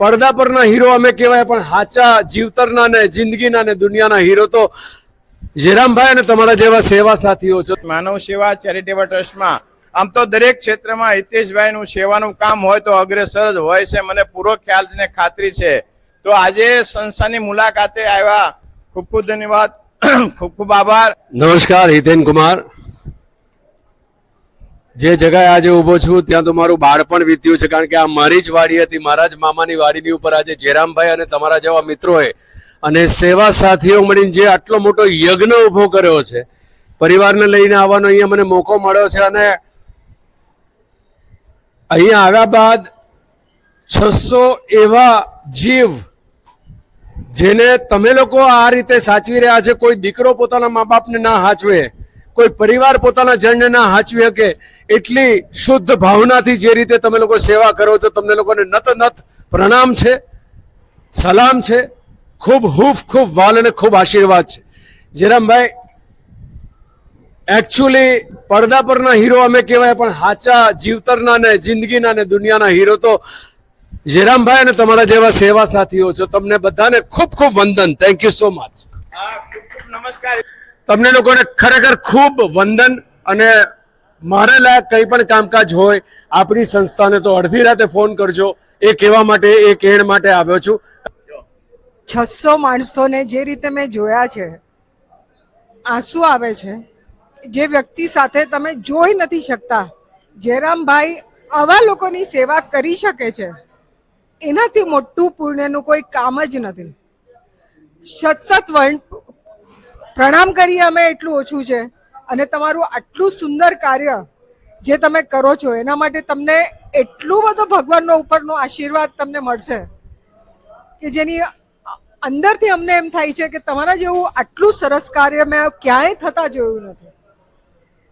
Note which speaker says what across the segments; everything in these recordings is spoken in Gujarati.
Speaker 1: પડદા પરના હીરો અમે કહેવાય પણ સાચા જીવતરના ને જિંદગીના ને દુનિયાના હીરો તો જયરામભાઈ અને તમારા જેવા સેવા સાથીઓ છે.
Speaker 2: માનવ સેવા ચેરિટેબલ ટ્રસ્ટમાં આમ તો દરેક ક્ષેત્રમાં હિતેશભાઈ નું સેવાનું કામ હોય તો અગ્રેસર જ હોય છે મને પૂરો ખ્યાલ ને ખાતરી છે. તો આજે સંસ્થાની મુલાકાતે આવ્યા. ખૂબ ખૂબ ધન્યવાદ. ખૂબ ખૂબ આભાર.
Speaker 1: નમસ્કાર હિતેન કુમાર. જે જગાએ આજે ઊભો છું, ત્યાં તો મારું બાળપણ વીત્યું છે, કારણ કે આ મારી જ વાડી હતી, મારા જ મામાની વાડીની ઉપર આજે જયરામભાઈ અને તમારા જેવા મિત્રોએ અને સેવા સાથીઓ મળીને જે આટલો મોટો યજ્ઞ ઊભો કર્યો છે, પરિવારને લઈને આવવાનો અહીંયા મને મોકો મળ્યો છે અને અહીંયા આવ્યા બાદ છસો એવા જીવ જેને તમે લોકો આ રીતે સાચવી રહ્યા છે, કોઈ દીકરો પોતાના મા બાપને ના હાચવે કોઈ પરિવાર પોતાના જણને ના હાચવી શકે, એટલી શુદ્ધ ભાવનાથી જે રીતે તમે લોકો સેવા કરો છો, તમને લોકોને નત નત પ્રણામ છે, સલામ છે, ખૂબ હૂફ, ખૂબ વાલ અને ખૂબ આશીર્વાદ છે. જયરામભાઈ એકચ્યુઅલી પડદા પરના હીરો અમે કહેવાય, પણ સાચા જીવતરના ને જિંદગીના ને દુનિયાના હીરો તો જયરામભાઈ અને તમારા જેવા સેવા સાથીઓ છો. તમને બધાને ખૂબ ખૂબ વંદન. થેન્ક યુ સો મચ
Speaker 2: નમસ્કાર.
Speaker 1: તમને લોકોને ખરેખર ખૂબ વંદન અને મારે લાયક કંઈ પણ કામકાજ હોય આપણી સંસ્થાને તો અડધી રાતે ફોન કરજો. એ કહેવા માટે, એ કહેણ માટે આવ્યો છું.
Speaker 3: છસો માણસોને જે રીતે મેં જોયા છે, આંસુ આવે છે, જે વ્યક્તિ સાથે તમે જોઈ નથી શકતા, જયરામભાઈ આવા લોકોની સેવા કરી શકે છે, એનાથી મોટું પુણ્યનું કોઈ કામ જ નથી. સતસત પ્રણામ કરીએ અમે એટલું ઓછું છે. અને તમારું આટલું સુંદર કાર્ય જે તમે કરો છો, એના માટે તમને એટલું બધો ભગવાનનો ઉપરનો આશીર્વાદ તમને મળશે કે જેની અંદરથી અમને એમ થાય છે કે તમારા જેવું આટલું સરસ કાર્ય મેં ક્યાંય થતા જોયું નથી.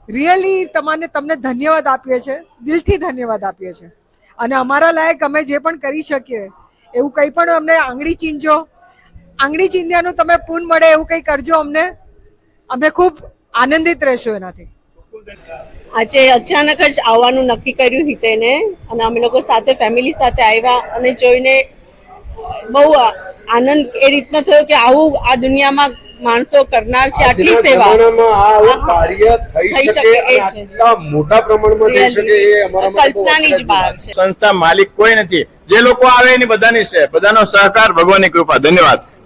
Speaker 3: રિયલી તમારે તમને ધન્યવાદ આપીએ છીએ દિલથી ધન્યવાદ આપીએ છીએ અને અમારા લાયક અમે જે પણ કરી શકીએ, એવું કંઈ પણ અમને આંગળી ચીંજો આંગળી ચીંધ્યાનું તમે પૂન મળે એવું કંઈ કરજો અમને. અમે ખૂબ આનંદિત રહેશું એનાથી.
Speaker 4: આજે અચાનક જ આવવાનું નક્કી કર્યું હિતેને અને અમે લોકો સાથે ફેમિલી સાથે આવ્યા અને જોઈને બહુ આનંદ એ રીતનો થયો કે આવું આ દુનિયામાં માણસો કરનાર છે આટલી સેવા.
Speaker 1: આ કાર્ય થઈ શકે
Speaker 4: શકે એ છે.
Speaker 1: આટલા મોટા પ્રમાણમાં થઈ શકે એ અમારા
Speaker 4: કલ્પનાની જ બહાર.
Speaker 1: છે.
Speaker 2: સંસ્થા માલિક કોઈ નથી. જે લોકો આવે એની બધાની છે બધાનો સહકાર ભગવાનની કૃપા. ધન્યવાદ.